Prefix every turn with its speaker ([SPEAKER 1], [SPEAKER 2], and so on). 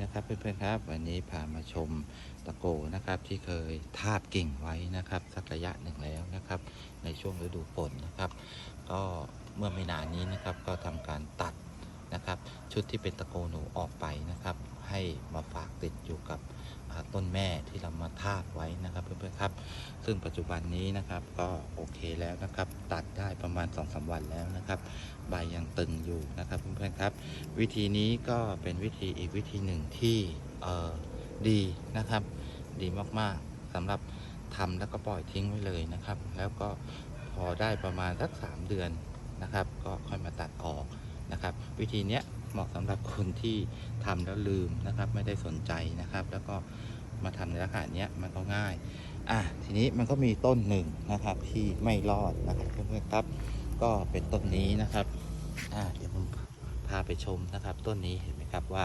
[SPEAKER 1] นะครับเพื่อนๆครับ วันนี้พามาชมตะโกนะครับ ที่เคยทาบกิ่งไว้นะครับ สักระยะหนึ่งแล้วนะครับ ในช่วงฤดูฝนนะครับ ก็เมื่อไม่นานนี้นะครับ ก็ทำการตัดนะครับ ชุดที่เป็นตะโกหนูออกไปนะครับ ให้มาฝากติดอยู่กับ อ่าต้นแม่ที่เรามาทาบไว้นะครับเพื่อนๆครับ ซึ่งปัจจุบันนี้นะครับก็โอเคแล้วนะครับ ตัดได้ประมาณ2อสวันแล้วนะครับ ใบยังตึงอยู่นะครับเพื่อนๆครับ วิธีนี้ก็เป็นวิธีอีกวิธีหนึ่งที่เออดีนะครับ ดีมากๆสำหรับทำแล้วก็ปล่อยทิ้งไว้เลยนะครับ แล้วก็พอได้ประมาณสักสามเดือนนะครับ ก็ค่อยมาตัดออกนะครับ วิธีเนี้ย เหมาะสำหรับคนที่ทำแล้วลืมนะครับ ไม่ได้สนใจนะครับ แล้วก็มาทำในลักษณะนี้มันก็ง่ายอะทีนี้มันก็มีต้นหนึ่งนะครับที่ไม่รอดนะครับเพื่อนๆครับ ก็เป็นต้นนี้นะครับอะเดี๋ยวผมพาไปชมนะครับ ต้นนี้เห็นไหมครับว่า